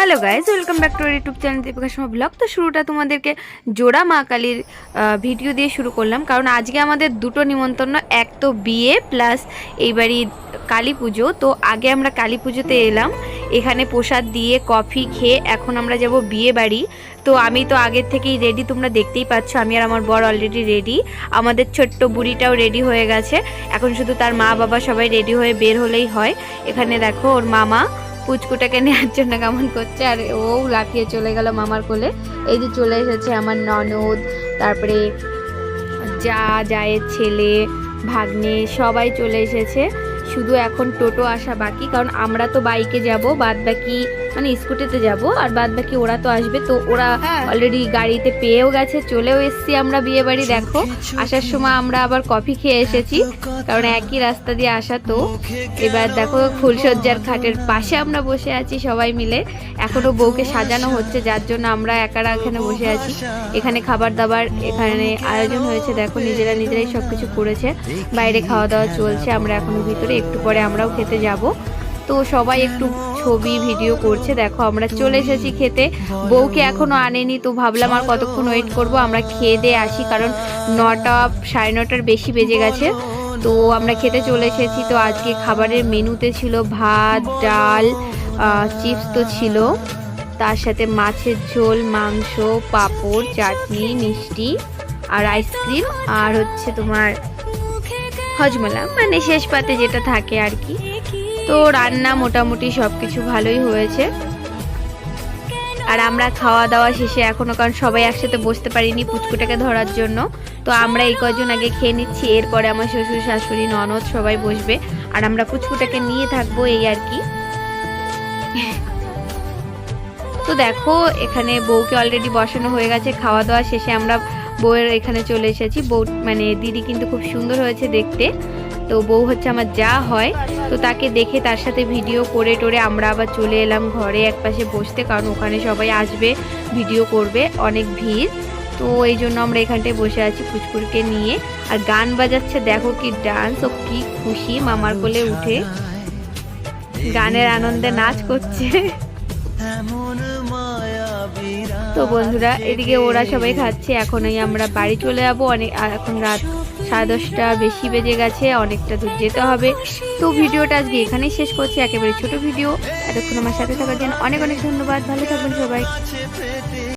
Hello guys welcome back to YouTube channel Deepika Sharma vlog তো শুরুটা তোমাদেরকে জোড়া মা কালীর ভিডিও দিয়ে শুরু করলাম। কারণ আজকে আমাদের দুটো নিমন্ত্রণ, এক তো বিয়ে প্লাস এইবারই কালী পুজো। তো আগে আমরা কালী পুজোতে এলাম। এখানে প্রসাদ দিয়ে কফি খেয়ে এখন আমরা যাব বিয়ে বাড়ি। তো আমি তো আগের থেকেই রেডি তোমরা দেখতেই পাচ্ছ, আমি আর আমার বর অলরেডি রেডি আমাদের ছোট্ট বুড়িটাও রেডি হয়ে গেছে। এখন শুধু তার মা বাবা সবাই রেডি হয়ে বের হলেই হয়। এখানে দেখো ওর মামা। পুচকুটাকে নেওয়ার জন্য কেমন করছে, আর ও লাফিয়ে চলে গেল মামার কোলে। এই যে চলে এসেছে আমার ননদ, তারপরে যা জায়ের ছেলে, ভাগ্নে, সবাই চলে এসেছে। শুধু এখন টোটো আসা বাকি, কারণ আমরা তো বাইকে যাব বাদ বাকি মানে স্কুটিতে যাব আর বাদ বাকি ওরা তো আসবে তো ওরা অলরেডি গাড়িতে পেয়েও গেছে চলেও এসেছি আমরা বিয়ে বাড়ি দেখো। আসার সময় আমরা আবার কফি খেয়ে এসেছি কারণ একই রাস্তা দিয়ে আসা তো। এবার দেখো ফুলসজ্জার খাটের পাশে আমরা বসে আছি সবাই মিলে। এখনও বউকে সাজানো হচ্ছে যার জন্য আমরা একারা এখানে বসে আছি। এখানে খাবার দাবার এখানে আয়োজন হয়েছে দেখো নিজেরা নিজেরাই সবকিছু করেছে। বাইরে খাওয়া দাওয়া চলছে আমরা এখনও ভিতরে একটু পরে আমরাও খেতে যাব। তো সবাই একটু ছবি, ভিডিও করছে। দেখো, আমরা চলে এসেছি খেতে। বউকে এখনও আনেনি, তো ভাবলাম আর কতক্ষণ ওয়েট করব, আমরা খেয়ে দিয়ে আসি, কারণ নটা, সাড়ে নটার বেশি বেজে গেছে। তো আমরা খেতে চলে এসেছি। তো আজকে খাবারের মেনুতে ছিল ভাত, ডাল চিপস তো ছিল। তার সাথে মাছের ঝোল, মাংস, পাঁপড়, চাটনি, মিষ্টি আর আইসক্রিম আর হচ্ছে তোমার হজমলা মানে শেষ পাতে যেটা থাকে আর কি। তো রান্না মোটামুটি সব কিছু ভালোই হয়েছে। আর আমরা খাওয়া দাওয়া শেষে এখনও, কারণ সবাই একসাথে বসতে পারিনি পুচকুটাকে ধরার জন্য। তো আমরা এই কজন আগে খেয়ে নিচ্ছি, এরপরে আমার শ্বশুর, শাশুড়ি, ননদ সবাই বসবে। আর আমরা পুচকুটাকে নিয়ে থাকব এই আর কি। তো দেখো, এখানে বউকে অলরেডি বসানো হয়ে গেছে। খাওয়া দাওয়া শেষে আমরা বউয়ের এখানে চলে এসেছি। বউ মানে দিদি কিন্তু খুব সুন্দর হয়েছে দেখতে। তো বউ হচ্ছে আমার যা হয়, তো তাকে দেখে তার সাথে ভিডিও করে টোরে আমরা আবার চলে এলাম ঘরে একপাশে বসতে, কারণ ওখানে সবাই আসবে ভিডিও করবে, অনেক ভিড়। তো এই জন্য আমরা এখানটায় বসে আছি পুচকুরকে নিয়ে। আর গান বাজাচ্ছে, দেখো কি ডান্স ও কি খুশি মামার কোলে উঠে। গানের আনন্দে নাচ করছে। তো বন্ধুরা, এদিকে ওরা সবাই খাচ্ছে, এখনই আমরা বাড়ি চলে যাব, অনেক, এখন রাত সাড়ে দশটা বেশি বেজে গেছে, অনেকটা দূর যেতে হবে। তো ভিডিওটা আজকে এখানেই শেষ করছি। একেবারে ছোট ভিডিও। এতক্ষণ আমার সাথে থাকার জন্য অনেক অনেক ধন্যবাদ। ভালো থাকবেন সবাই।